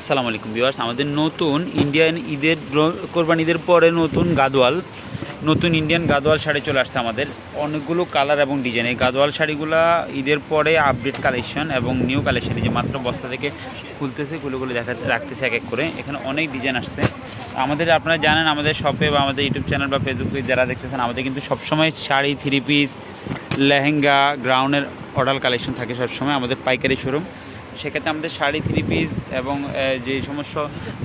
আসসালামু আলাইকুম ভিউয়ার্স, আমাদের নতুন ইন্ডিয়ান ঈদের কোরবান ঈদের পরে নতুন গাদোয়াল, নতুন ইন্ডিয়ান গাদোয়াল শাড়ি চলে আসছে আমাদের। অনেকগুলো কালার এবং ডিজাইন এই গাদোয়াল শাড়িগুলো ঈদের পরে আপডেট কালেকশন এবং নিউ কালেকশন যে মাত্র বস্তা থেকে খুলতেছে খুলে খুলে দেখা, রাখতেছে এক এক করে। এখানে অনেক ডিজাইন আসছে। আমাদের আপনারা জানেন, আমাদের শপে বা আমাদের ইউটিউব চ্যানেল বা ফেসবুক পেজ যারা দেখতেছেন, আমাদের কিন্তু সবসময় শাড়ি থ্রি পিস লেহেঙ্গা গ্রাউন্ডের অর্ডার কালেকশন থাকে সবসময় আমাদের পাইকারি শোরুম সেক্ষেত্রে আমাদের শাড়ি থ্রি পিস এবং যে সমস্ত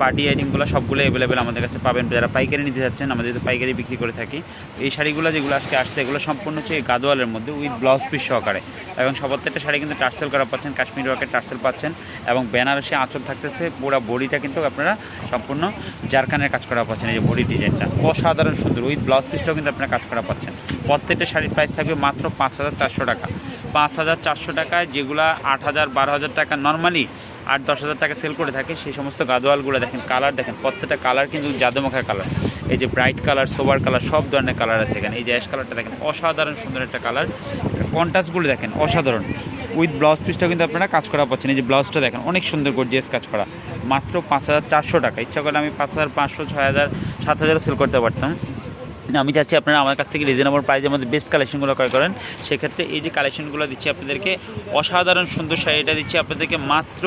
পার্টি আইটেমগুলো সবগুলো অ্যাভেলেবেল আমাদের কাছে পাবেন। যারা পাইকারি নিতে যাচ্ছেন, আমাদের তো পাইকারি বিক্রি করে থাকি। এই শাড়িগুলো যেগুলো আজকে আসছে, এগুলো সম্পূর্ণ হচ্ছে গাদোয়ালের মধ্যে উইথ ব্লাউজ পিস সহকারে। এবং সব প্রত্যেকটা শাড়ি কিন্তু টার্সেল করা পাচ্ছেন, কাশ্মীর ওয়ার্কের টার্সেল পাচ্ছেন এবং বেনারসি আঁচল থাকতেছে, পুরো বডিটা কিন্তু আপনারা সম্পূর্ণ জারকানের কাজ করা পাচ্ছেন, এই যে বডি ডিজাইনটা অসাধারণ সুন্দর উইথ ব্লাউজ পিসটাও কিন্তু আপনারা কাজ করা পাচ্ছেন। প্রত্যেকটা শাড়ির প্রাইস থাকবে মাত্র পাঁচ হাজার চারশো টাকা। পাঁচ হাজার চারশো টাকায় যেগুলা আট হাজার, বারো হাজার টাকা নর্মালি আট দশ হাজার টাকা সেল করে থাকে, সেই সমস্ত গাদোয়ালগুলো দেখেন কালার দেখেন, প্রত্যেকটা কালার কিন্তু জাদুমাখার কালার এই যে ব্রাইট কালার সোবার কালার সব ধরনের কালার আছে এখানে। এই যে অ্যাশ কালারটা দেখেন, অসাধারণ সুন্দর একটা কালার কন্ট্রাস্টগুলো দেখেন, অসাধারণ। উইথ ব্লাউজ পিসটা কিন্তু আপনারা কাজ করা পাচ্ছেন। এই যে ব্লাউজটা দেখেন, অনেক সুন্দর গর্জিয়াস কাজ করা। মাত্র পাঁচ হাজার চারশো টাকা। ইচ্ছা করলে আমি পাঁচ হাজার, পাঁচশো, ছয় হাজার, সাত হাজারও সেল করতে পারতাম। আমি চাচ্ছি আপনারা আমার কাছ থেকে রিজনেবল প্রাইজের মধ্যে বেস্ট কালেকশনগুলো ক্রয় করেন। সেক্ষেত্রে এই যে কালেকশনগুলো দিচ্ছি আপনাদেরকে, অসাধারণ সুন্দর শাড়িটা দিচ্ছি আপনাদেরকে মাত্র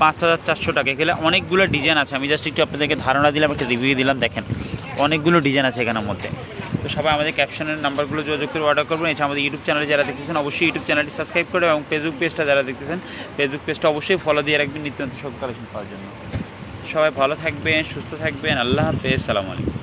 পাঁচ হাজার চারশো টাকা। গেলে অনেকগুলো ডিজাইন আছে, আমি জাস্ট একটু আপনাদেরকে ধারণা দিলাম, একটা রিভিউ দিলাম, দেখেন। অনেকগুলো ডিজাইন আছে এখানের মধ্যে। তো সবাই আমাদের ক্যাপশনের নাম্বারগুলো যোগাযোগ করে অর্ডার করবেন। এছাড়া আমাদের ইউটিউব চ্যানেলে যারা দেখতেছেন, অবশ্যই ইউটিউব চ্যানেলটি সাবস্ক্রাইব করে এবং ফেসবুক পেজটা যারা দেখতেছেন ফেসবুক পেজটা অবশ্যই ফলো দিয়ে রাখবেন নিত্য নতুন সব কালেকশন পাওয়ার জন্য। সবাই ভালো থাকবেন, সুস্থ থাকবেন। আল্লাহ হাফেজ, সালামু আলাইকুম।